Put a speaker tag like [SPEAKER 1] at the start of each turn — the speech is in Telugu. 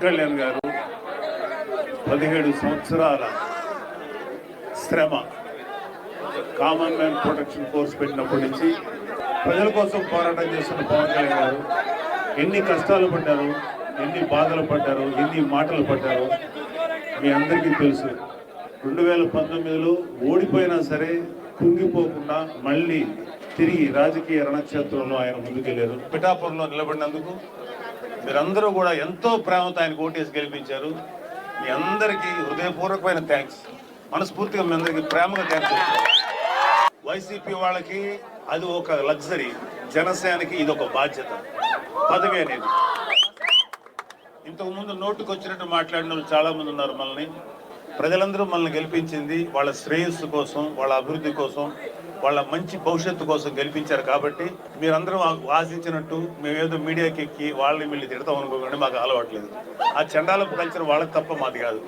[SPEAKER 1] కళ్యాణ్ గారు పదిహేడు సంవత్సరాల శ్రమ కామన్ మ్యాన్ ప్రొటెక్షన్ కోర్స్ పెట్టినప్పటి నుంచి ప్రజల కోసం పోరాటం చేస్తున్న పవన్ కళ్యాణ్ గారు ఎన్ని కష్టాలు పడ్డారు ఎన్ని బాధలు పడ్డారు ఎన్ని మాటలు పడ్డారు మీ అందరికీ తెలుసు. రెండు వేల పంతొమ్మిదిలో ఓడిపోయినా సరే కుంగిపోకుండా మళ్ళీ తిరిగి రాజకీయ రణక్షేత్రంలో ఆయన ముందుకెళ్ళారు. పిఠాపురంలో నిలబడినందుకు మీరందరూ కూడా ఎంతో ప్రేమతో ఆయన ఓటేసి గెలిపించారు. మీ అందరికీ హృదయపూర్వకమైన థ్యాంక్స్ మనస్ఫూర్తిగా మీ అందరికీ ప్రేమగా థ్యాంక్స్ వైసీపీ వాళ్ళకి అది ఒక లగ్జరీ జనసేనకి ఇది ఒక బాధ్యత. పదవి అనేది. ఇంతకుముందు నోటుకు వచ్చినట్టు మాట్లాడిన వాళ్ళు చాలా మంది ఉన్నారు మనల్ని. ప్రజలందరూ మనల్ని గెలిపించింది వాళ్ళ శ్రేయస్సు కోసం వాళ్ళ అభివృద్ధి కోసం. వాళ్ళ మంచి భవిష్యత్తు కోసం గెలిపించారు కాబట్టి మీరందరూ ఆశించినట్టు మేమేదో మీడియాకి ఎక్కి వాళ్ళని వీళ్ళు తిడతాం అనుకోకండి మాకు అలవాట్లేదు. ఆ చండాలపు కల్చర్ వాళ్ళకి తప్ప మాది కాదు.